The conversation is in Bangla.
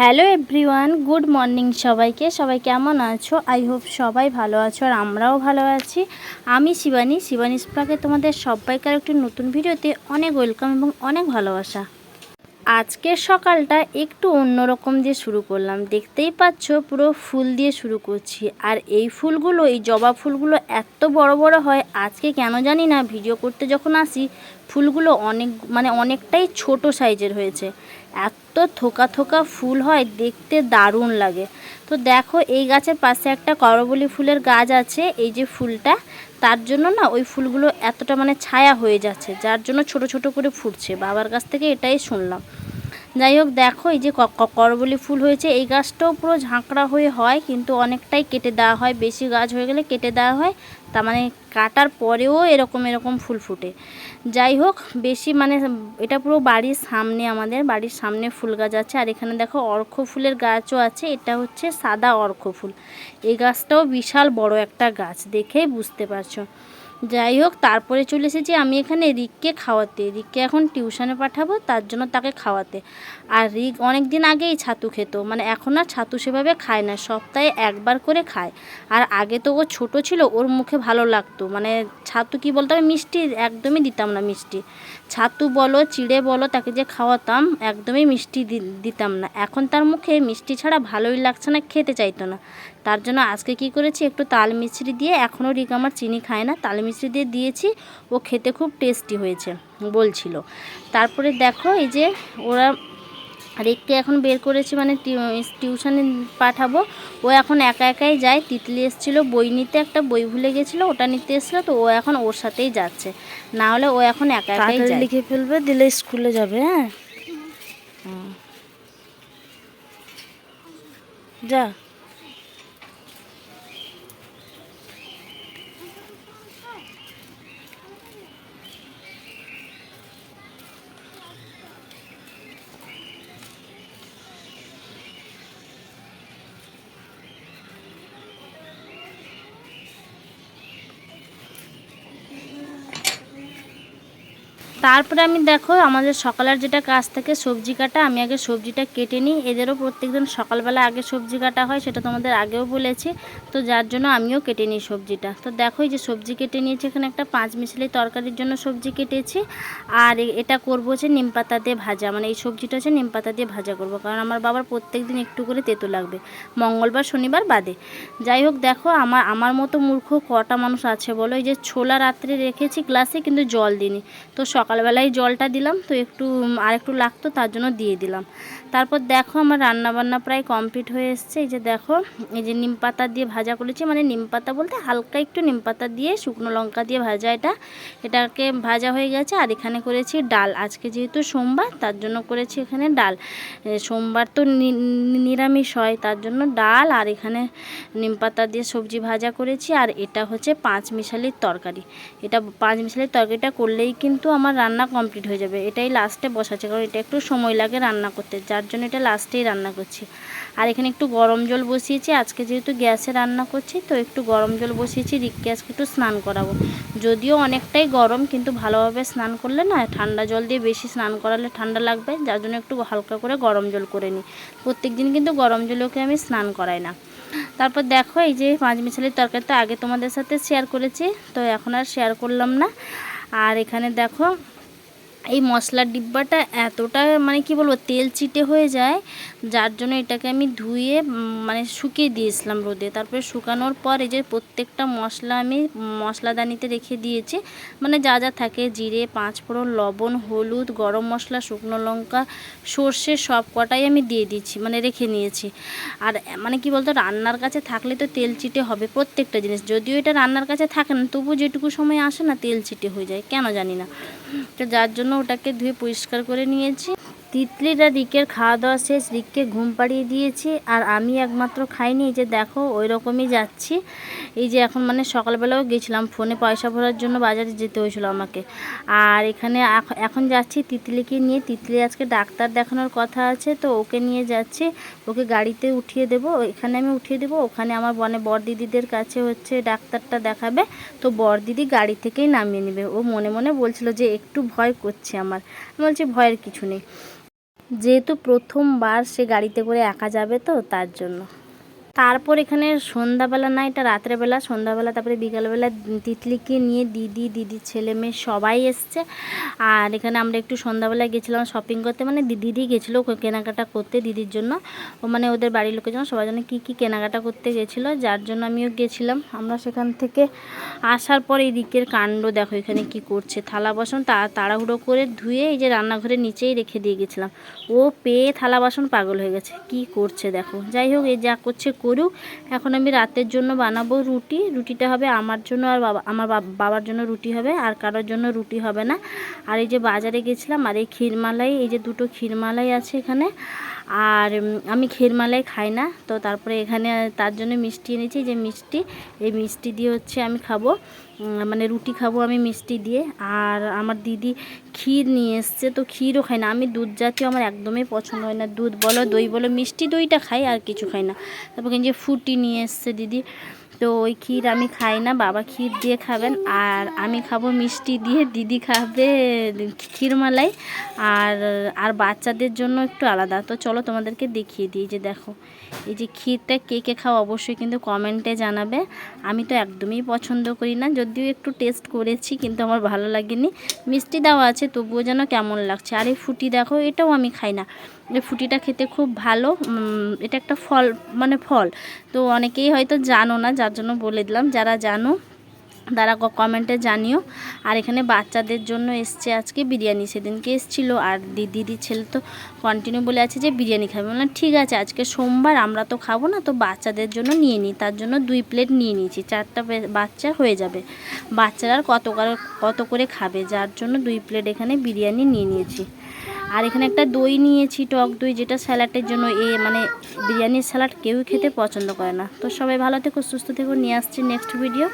হ্যালো এভরিওয়ান, গুড মর্নিং সবাইকে। সবাই কেমন আছো? আই হোপ সবাই ভালো আছো আর আমরাও ভালো আছি। আমি শিবানী শিবানী স্প্রাকে তোমাদের সবাইকার একটি নতুন ভিডিওতে অনেক ওয়েলকাম এবং অনেক ভালোবাসা। আজকের সকালটা একটু অন্যরকম দিয়ে শুরু করলাম। দেখতেই পাচ্ছ পুরো ফুল দিয়ে শুরু করছি। আর এই ফুলগুলো, এই জবা ফুলগুলো এত বড় বড় হয়, আজকে কেন জানি না, ভিডিও করতে যখন আসি ফুলগুলো অনেক মানে অনেকটাই ছোট সাইজের হয়েছে। এত থোকা থোকা ফুল হয়, দেখতে দারুণ লাগে। তো দেখো, এই গাছের পাশে একটা করবলি ফুলের গাছ আছে, এই যে ফুলটা, তার জন্য না ওই ফুলগুলো এতটা মানে ছায়া হয়ে যাচ্ছে, যার জন্য ছোট ছোট করে ফুটছে। বাবার কাছ থেকে এটাই শুনলাম। যাই হোক, দেখো, এই যে করবলি ফুল হয়েছে, এই গাছটাও পুরো ঝাঁকড়া হয়ে হয়, কিন্তু অনেকটাই কেটে দেওয়া হয়। বেশি গাছ হয়ে গেলে কেটে দেওয়া হয় তার মানে কাটার পরেও এরকম এরকম ফুল ফুটে। যাই হোক, বেশি মানে এটা পুরো বাড়ির সামনে আমাদের, বাড়ির সামনে ফুল গাছ আছে। আর এখানে দেখো অর্ক ফুলের গাছও আছে। এটা হচ্ছে সাদা অর্ক ফুল। এই গাছটাও বিশাল বড় একটা গাছ দেখেই বুঝতে পারছ। যাই হোক, তারপরে চলে এসেছি আমি এখানে রিককে খাওয়াতে। রিককে এখন টিউশনে পাঠাবো, তার জন্য তাকে খাওয়াতে। আর রিক অনেক দিন আগেই ছাতু খেত মানে এখন আর ছাতু সেভাবে খায় না, সপ্তাহে একবার করে খায়। আর আগে তো ও ছোট ছিল, ওর মুখে ভালো লাগতো। মানে ছাতু কি বলতো? আমি মিষ্টি একদমই দিতাম না মিষ্টি। ছাতু বলো, চিড়ে বলো, তাকে যে খাওয়াতাম, একদমই মিষ্টি দিতাম না। এখন তার মুখে মিষ্টি ছাড়া ভালোই লাগছে না, খেতে চাইতো না। তার জন্য আজকে কি করেছি? একটু তাল মিছরি দিয়ে, এখনও রিক আমার চিনি খায় না, তাল মিছরি দিয়ে দিয়েছি। ও খেতে খুব টেস্টি হয়েছে, বলছিল। তারপরে দেখো, এই যে ওরা রিককে এখন বের করেছি মানে টিউ- টিউশনে পাঠাবো। ও এখন একা একাই যায়। তিতলি এসেছিল বই নিতে একটা বই ভুলে গেছিল ওটা নিতে এসেছিল তো ও এখন ওর সাথেই যাচ্ছে। না হলে ও এখন একা একাই যায়। লিখে ফেলবে দিলে স্কুলে যাবে হ্যাঁ? যা। তারপরে আমি দেখো, আমাদের সকালের যেটা কাজ থাকে, সবজি কাটা, আমি আগে সবজিটা কেটে নিই। এদেরও প্রত্যেকদিন সকালবেলা আগে সবজি কাটা হয়, সেটা তোমাদের আগেও বলেছি। তো যার জন্য আমিও কেটে নিই সবজিটা। তো দেখো যে সবজি কেটে নিয়েছি, এখানে একটা পাঁচ মিশালি তরকারির জন্য সবজি কেটেছি। আর এটা করব হচ্ছে নিম পাতা দিয়ে ভাজা। মানে এই সবজিটা হচ্ছে নিম পাতা দিয়ে ভাজা করব, কারণ আমার বাবার প্রত্যেক দিন একটু করে তেতো লাগবে, মঙ্গলবার, শনিবার বাদে। যাই হোক, দেখো, আমার আমার মতো মূর্খ কটা মানুষ আছে বলো? এই যে ছোলা রাত্রে রেখেছি গ্লাসে কিন্তু জল দিইনি। তো সকালবেলায় জলটা দিলাম, তো একটু আর একটু লাগতো, তার জন্য দিয়ে দিলাম। তারপর দেখো আমার রান্না বান্না প্রায় কমপ্লিট হয়ে এসছে। এই যে দেখো, এই যে নিম পাতা দিয়ে ভাজা করেছি মানে নিম পাতা বলতে হালকা একটু নিম পাতা দিয়ে শুকনো লঙ্কা দিয়ে ভাজা এটা। এটাকে ভাজা হয়ে গেছে, আর এখানে করেছি ডাল। আজকে যেহেতু সোমবার, তার জন্য করেছি এখানে ডাল। সোমবার তো নিরামিষ হয়, তার জন্য ডাল, আর এখানে নিম পাতা দিয়ে সবজি ভাজা করেছি, আর এটা হচ্ছে পাঁচ মিশালির তরকারি। এটা পাঁচ মিশালির তরকারিটা করলেই কিন্তু আমার রান্না কমপ্লিট হয়ে যাবে। এটাই লাস্টে বসাচ্ছে, কারণ এটা একটু সময় লাগে রান্না করতে। যার জন্য এটা লাস্টেই রান্না করছি। আর এখানে একটু গরম জল বসিয়েছি। আজকে যেহেতু গ্যাসে রান্না করছি, তো একটু গরম জল বসিয়েছি। রিককে আজকে একটু স্নান করাবো। যদিও অনেকটাই গরম, কিন্তু ভালোভাবে স্নান করলে না, ঠান্ডা জল দিয়ে বেশি স্নান করালে ঠান্ডা লাগবে। যার জন্য একটু হালকা করে গরম জল করে নিই। প্রত্যেক দিন কিন্তু গরম জলে ওকে আমি স্নান করাই না। তারপর দেখো, এই যে পাঁচ মিশালির তরকারিটা আগে তোমাদের সাথে শেয়ার করেছি। তো এখন আর শেয়ার করলাম না। আর এখানে দেখো এই মশলার ডিব্বাটা এতটা মানে কি বলব, তেল চিটে হয়ে যায়, যার জন্য এটাকে আমি ধুয়ে মানে শুকিয়ে দিয়েছিলাম রোদে। তারপরে শুকানোর পর এই যে প্রত্যেকটা মশলা আমি মশলাদানিতে রেখে দিয়েছি। মানে যা যা থাকে, জিরে পাঁচ ফোড়ন লবণ, হলুদ, গরম মশলা, শুকনো লঙ্কা, সর্ষে, সব কটাই আমি দিয়ে দিয়েছি মানে রেখে নিয়েছি। আর মানে কি বলতো, রান্নার কাছে থাকলে তো তেল চিটে হবে প্রত্যেকটা জিনিস। যদিও এটা রান্নার কাছে থাকে না তবু যেটুকু সময় আসে না, তেল চিটে হয়ে যায়, কেন জানি না। তো যার জন্য ওটাকে ধুয়ে পরিষ্কার করে নিয়েছি। তিতলিটা রিকের খাওয়া দাওয়া শেষ রিককে ঘুম পাড়িয়ে দিয়েছি আর আমি একমাত্র খাইনি, এই যে দেখো ওই রকমই যাচ্ছি। এই যে এখন মানে সকালবেলাও গেছিলাম, ফোনে পয়সা ভরার জন্য বাজারে যেতে হয়েছিল আমাকে। আর এখানে এখন যাচ্ছি তিতলিকে নিয়ে। তিতলি আজকে ডাক্তার দেখানোর কথা আছে, তো ওকে নিয়ে যাচ্ছি। ওকে গাড়িতে উঠিয়ে দেবো, এখানে আমি উঠিয়ে দেবো। ওখানে আমার বনে বর দিদিদের কাছে হচ্ছে ডাক্তারটা দেখাবে। তো বর দিদি গাড়ি থেকেই নামিয়ে নেবে। ও মনে মনে বলছিল যে একটু ভয় করছে আমার। আমি বলছি, ভয়ের কিছু নেই। যেহেতু প্রথমবার সে গাড়িতে করে একা যাবে তো তার জন্য। তারপর এখানে সন্ধ্যাবেলা না, এটা রাত্রেবেলা, সন্ধ্যাবেলা, তারপরে বিকালবেলা তিতলিকে নিয়ে দিদি দিদির ছেলে মেয়ে সবাই এসছে। আর এখানে আমরা একটু সন্ধ্যাবেলা গেছিলাম শপিং করতে মানে দিদি গেছিল কেনাকাটা করতে দিদির জন্য। ও মানে ওদের বাড়ির লোকের জন্য সবার জন্য কী কী কেনাকাটা করতে গেছিল, যার জন্য আমিও গেছিলাম। আমরা সেখান থেকে আসার পর এই দিকের কাণ্ড, দেখো এখানে কি করছে। থালা বাসন তা তাড়াহুড়ো করে ধুয়ে এই যে রান্নাঘরের নিচেই রেখে দিয়ে গেছিলাম। ও পেয়ে থালা বাসন পাগল হয়ে গেছে। কি করছে দেখো। যাই হোক এই যা করছে করুক। এখন আমি রাতের জন্য বানাবো রুটি। রুটিটা হবে আমার জন্য আর বাবা, আমার বাবার জন্য রুটি হবে, আর কারোর জন্য রুটি হবে না। আর এই যে বাজারে গেছিলাম, আর এই ক্ষীরমালাই, এই যে দুটো ক্ষীরমালাই আছে এখানে, আর আমি ক্ষীরমালাই খাই না। তো তারপরে এখানে, তার জন্য মিষ্টি এনেছি। যে মিষ্টি, এই মিষ্টি দিয়ে হচ্ছে আমি খাব। মানে রুটি খাব আমি মিষ্টি দিয়ে। আর আমার দিদি ক্ষীর নিয়ে এসছে, তো ক্ষীরও খাই না। আমি দুধ জাতীয় আমার একদমই পছন্দ হয় না। দুধ বলো, দই বলো, মিষ্টি দইটা খাই আর কিছু খাই না। তারপর যে ফুটি নিয়ে এসছে দিদি, তো ওই ক্ষীর আমি খাই না। বাবা ক্ষীর দিয়ে খাবেন, আর আমি খাব মিষ্টি দিয়ে। দিদি খাবে ক্ষীরমালাই, আর আর বাচ্চাদের জন্য একটু আলাদা। তো চলো তোমাদেরকে দেখিয়ে দিই যে দেখো, এই যে ক্ষীরটা কে কে খাও অবশ্যই কিন্তু কমেন্টে জানাবে। আমি তো একদমই পছন্দ করি না। যদিও একটু টেস্ট করেছি, কিন্তু আমার ভালো লাগেনি। মিষ্টি দেওয়া আছে, তবুও যেন কেমন লাগছে। আর এই ফুটি দেখো, এটাও আমি খাই না। এই ফুটিটা খেতে খুব ভালো এটা একটা ফল মানে ফল। তো অনেকেই হয়তো জানো না, যার জন্য বলে দিলাম। যারা জানো তারা কমেন্টে জানিও। আর এখানে বাচ্চাদের জন্য এসছে আজকে বিরিয়ানি, সেদিনকে এসছিল। আর দিদি ছেলে তো কন্টিনিউ বলে আছে যে বিরিয়ানি খাবে। মানে ঠিক আছে, আজকে সোমবার আমরা তো খাব না, তো বাচ্চাদের জন্য নিয়ে নিই তার জন্য দুই প্লেট নিয়ে নিয়েছি। চারটা বাচ্চা হয়ে যাবে। বাচ্চারা আর কত করে কত করে খাবে? যার জন্য দুই প্লেট এখানে বিরিয়ানি নিয়ে নিয়েছি। আর এখানে একটা দই নিয়েছি, টক দই, যেটা স্যালাডের জন্য এ মানে বিরিয়ানির স্যালাড কেউই খেতে পছন্দ করে না। তো সবাই ভালো থেকো, সুস্থ থেকো। নিয়ে আসছি নেক্সট ভিডিও